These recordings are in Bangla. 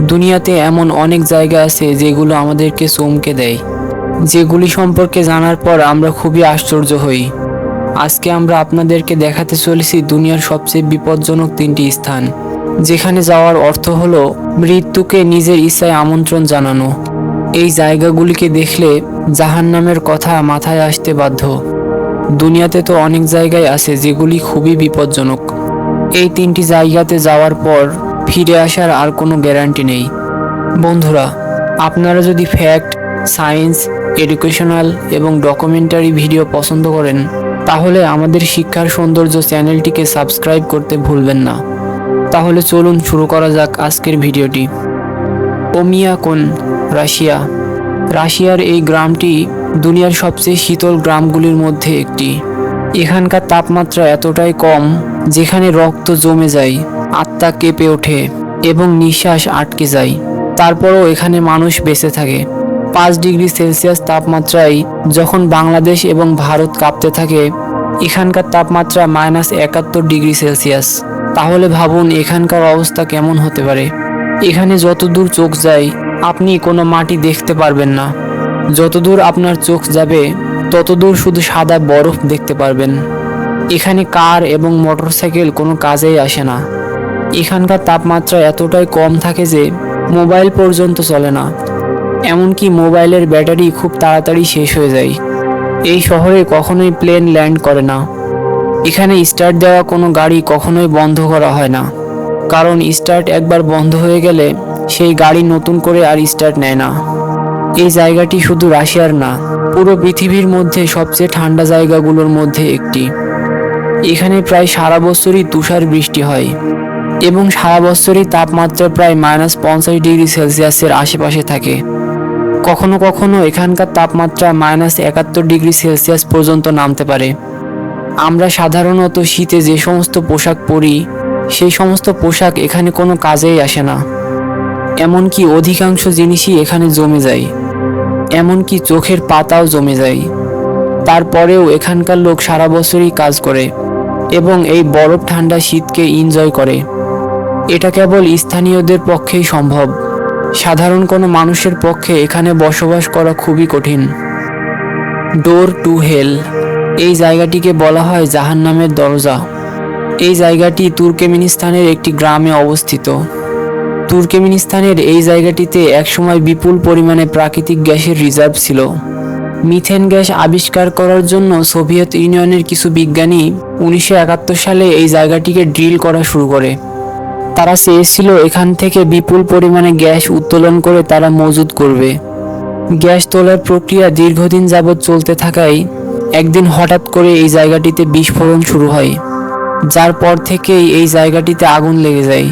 দুনিয়াতে এমন অনেক জায়গা আছে যেগুলো আমাদেরকে চমকে দেয়। যেগুলি সম্পর্কে জানার পর আমরা খুবই আশ্চর্য হই। আজকে আমরা আপনাদেরকে দেখাতে চলেছি দুনিয়ার সবচেয়ে বিপজ্জনক তিনটি স্থান, যেখানে যাওয়ার অর্থ হলো মৃত্যুকে নিজের ইচ্ছায় আমন্ত্রণ জানানো। এই জায়গাগুলিকে দেখলে জাহান্নামের কথা মাথায় আসতে বাধ্য। দুনিয়াতে তো অনেক জায়গায় আছে যেগুলি খুবই বিপজ্জনক। এই তিনটি জায়গাতে যাওয়ার পর ফিরে আসার আর কোনো গ্যারান্টি নেই। বন্ধুরা, আপনারা যদি ফ্যাক্ট, সায়েন্স, এডুকেশনাল এবং ডকুমেন্টারি ভিডিও পছন্দ করেন, তাহলে আমাদের শিক্ষার সৌন্দর্য চ্যানেলটিকে সাবস্ক্রাইব করতে ভুলবেন না। তাহলে চলুন শুরু করা যাক আজকের ভিডিওটি। Oymyakon Russia. রাশিয়ার এই গ্রামটি দুনিয়ার সবচেয়ে শীতল গ্রামগুলির মধ্যে একটি। এখানকার তাপমাত্রা এতটাই কম, যেখানে রক্ত জমে যায়। আত্মা কেঁপে ওঠে এবং নিঃশ্বাস আটকে যায়। তারপরও এখানে মানুষ বেঁচে থাকে। পাঁচ ডিগ্রি সেলসিয়াস তাপমাত্রায় যখন বাংলাদেশ এবং ভারত কাঁপতে থাকে, এখানকার তাপমাত্রা মাইনাস একাত্তর ডিগ্রি সেলসিয়াস। তাহলে ভাবুন এখানকার অবস্থা কেমন হতে পারে। এখানে যতদূর চোখ যায়, আপনি কোনো মাটি দেখতে পারবেন না। যতদূর আপনার চোখ যাবে, ততদূর শুধু সাদা বরফ দেখতে পারবেন। এখানে কার এবং মোটরসাইকেল কোনো কাজেই আসে না। এখানকার তাপমাত্রা এতটাই কম থাকে যে মোবাইল পর্যন্ত চলে না। এমনকি মোবাইলের ব্যাটারি খুব তাড়াতাড়ি শেষ হয়ে যায়। এই শহরে কখনোই প্লেন ল্যান্ড করে না। এখানে স্টার্ট দেওয়া কোনো গাড়ি কখনোই বন্ধ করা হয় না। কারণ স্টার্ট একবার বন্ধ হয়ে গেলে সেই গাড়ি নতুন করে আর স্টার্ট নেয় না। এই জায়গাটি শুধু রাশিয়ার না, পুরো পৃথিবীর মধ্যে সবচেয়ে ঠান্ডা জায়গাগুলোর মধ্যে একটি। এখানে প্রায় সারা বছরই তুষার বৃষ্টি হয়। এবং সারা বছরই তাপমাত্রা প্রায় মাইনাস পঞ্চাশ ডিগ্রি সেলসিয়াসের আশেপাশে থাকে। কখনো কখনো এখানকার তাপমাত্রা মাইনাস একাত্তর ডিগ্রি সেলসিয়াস পর্যন্ত নামতে পারে। আমরা সাধারণত শীতে যে সমস্ত পোশাক পরি, সেই সমস্ত পোশাক এখানে কোনো কাজেই আসে না। এমনকি অধিকাংশ জিনিসই এখানে জমে যায়। এমনকি চোখের পাতাও জমে যায়। তারপরেও এখানকার লোক সারা বছরই কাজ করে এবং এই বরফ ঠান্ডা শীতকে এনজয় করে। এটা কেবল স্থানীয়দের পক্ষেই সম্ভব। সাধারণ কোনো মানুষের পক্ষে এখানে বসবাস করা খুবই কঠিন। ডোর টু হেল এই জায়গাটিকে বলা হয় জাহান্নামের দরজা। এই জায়গাটি তুর্কেমিনিস্তানের একটি গ্রামে অবস্থিত। তুর্কেমিনিস্তানের এই জায়গাটিতে একসময় বিপুল পরিমাণে প্রাকৃতিক গ্যাসের রিজার্ভ ছিল। মিথেন গ্যাস আবিষ্কার করার জন্য সোভিয়েত ইউনিয়নের কিছু বিজ্ঞানী উনিশশো একাত্তর সালে এই জায়গাটিকে ড্রিল করা শুরু করে। তারা চেয়েছিল এখান থেকে বিপুল পরিমাণে গ্যাস উত্তোলন করে তারা মজুদ করবে। গ্যাস তোলার প্রক্রিয়া দীর্ঘদিন যাবৎ চলতে থাকায় একদিন হঠাৎ করে এই জায়গাটিতে বিস্ফোরণ শুরু হয়, যার পর থেকেই এই জায়গাটিতে আগুন লেগে যায়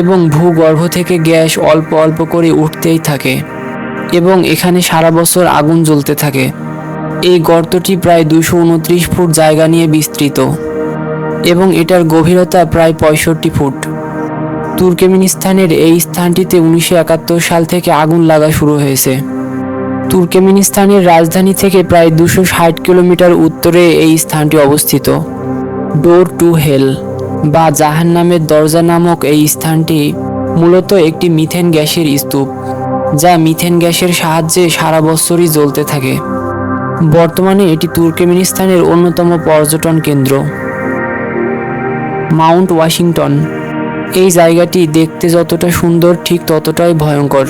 এবং ভূগর্ভ থেকে গ্যাস অল্প অল্প করে উঠতেই থাকে এবং এখানে সারা বছর আগুন জ্বলতে থাকে। এই গর্তটি প্রায় দুশো উনত্রিশ ফুট জায়গা নিয়ে বিস্তৃত এবং এটার গভীরতা প্রায় পঁয়ষট্টি ফুট। তুর্কমেনিস্তানের এই স্থানটিতে উনিশশো একাত্তর সাল থেকে আগুন লাগা শুরু হয়েছে। তুর্কমেনিস্তানের রাজধানী থেকে প্রায় দুশো ষাট কিলোমিটার উত্তরে এই স্থানটি অবস্থিত। ডোর টু হেল বা জাহান নামের দরজা নামক এই স্থানটি মূলত একটি মিথেন গ্যাসের স্তূপ, যা মিথেন গ্যাসের সাহায্যে সারা বছরই জ্বলতে থাকে। বর্তমানে এটি তুর্কমেনিস্তানের অন্যতম পর্যটন কেন্দ্র। মাউন্ট ওয়াশিংটন এই জায়গাটি দেখতে যতটা সুন্দর, ঠিক ততটাই ভয়ঙ্কর।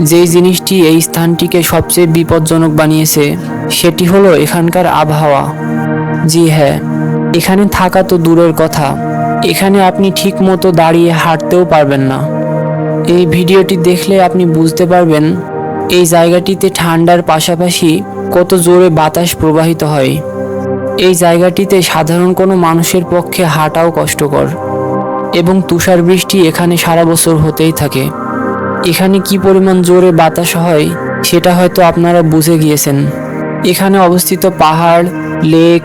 যেই জিনিসটি এই স্থানটিকে সবচেয়ে বিপজ্জনক বানিয়েছে, সেটি হলো এখানকার আবহাওয়া। জি হ্যাঁ এখানে থাকা তো দূরের কথা। এখানে আপনি ঠিক মতো দাঁড়িয়ে হাঁটতেও পারবেন না। এই ভিডিওটি দেখলে আপনি বুঝতে পারবেন, এই জায়গাটিতে ঠান্ডার পাশাপাশি কত জোরে বাতাস প্রবাহিত হয়। এই জায়গাটিতে সাধারণ কোনো মানুষের পক্ষে হাঁটাও কষ্টকর। এবং তুষার বৃষ্টি এখানে সারা বছর হতেই থাকে। এখানে কি পরিমাণ জোরে বাতাস হয়, সেটা হয়তো আপনারা বুঝে গিয়েছেন। এখানে অবস্থিত পাহাড়, লেক,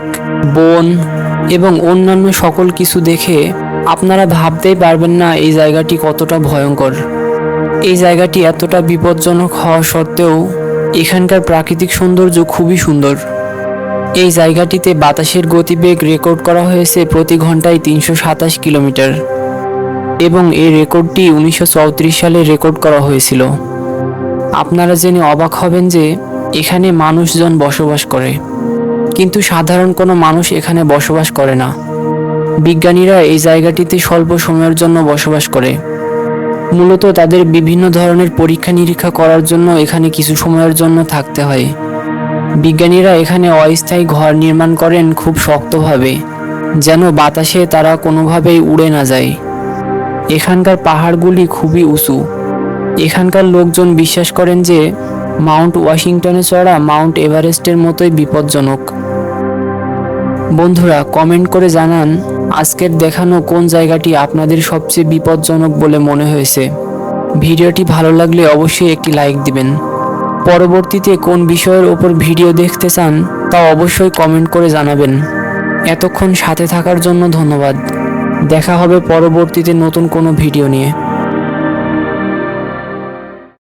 বন এবং অন্যান্য সকল কিছু দেখে আপনারা ভাবতেই পারবেন না এই জায়গাটি কতটা ভয়ঙ্কর। এই জায়গাটি এতটা বিপজ্জনক হওয়া সত্ত্বেও এখানকার প্রাকৃতিক সৌন্দর্য খুবই সুন্দর। এই জায়গাটিতে বাতাসের গতিবেগ রেকর্ড করা হয়েছে প্রতি ঘন্টায় তিনশো সাতাশ কিলোমিটার এবং এই রেকর্ডটি উনিশশো চৌত্রিশ সালে রেকর্ড করা হয়েছিল। আপনারা জেনে অবাক হবেন যে এখানে মানুষজন বসবাস করে। কিন্তু সাধারণ কোনো মানুষ এখানে বসবাস করে না। বিজ্ঞানীরা এই জায়গাটিতে স্বল্প সময়ের জন্য বসবাস করে। মূলত তাদের বিভিন্ন ধরনের পরীক্ষা নিরীক্ষা করার জন্য এখানে কিছু সময়ের জন্য থাকতে হয়। বিজ্ঞানীরা এখানে অস্থায়ী ঘর নির্মাণ করেন খুব শক্তভাবে, যেন বাতাসে তারা কোনোভাবেই উড়ে না যায়। এখানকার পাহাড়গুলি খুবই উঁচু। এখানকার লোকজন বিশ্বাস করেন যে, মাউন্ট ওয়াশিংটনে চড়া মাউন্ট এভারেস্টের মতোই বিপজ্জনক। বন্ধুরা, কমেন্ট করে জানান, আজকের দেখানো কোন জায়গাটি আপনাদের সবচেয়ে বিপজ্জনক বলে মনে হয়েছে? ভিডিওটি ভালো লাগলে অবশ্যই একটি লাইক দিবেন। পরবর্তীতে কোন বিষয়ের ওপর ভিডিও দেখতে চান, তা অবশ্যই কমেন্ট করে জানাবেন। এতক্ষণ সাথে থাকার জন্য ধন্যবাদ। দেখা হবে পরবর্তীতে নতুন কোনো ভিডিও নিয়ে।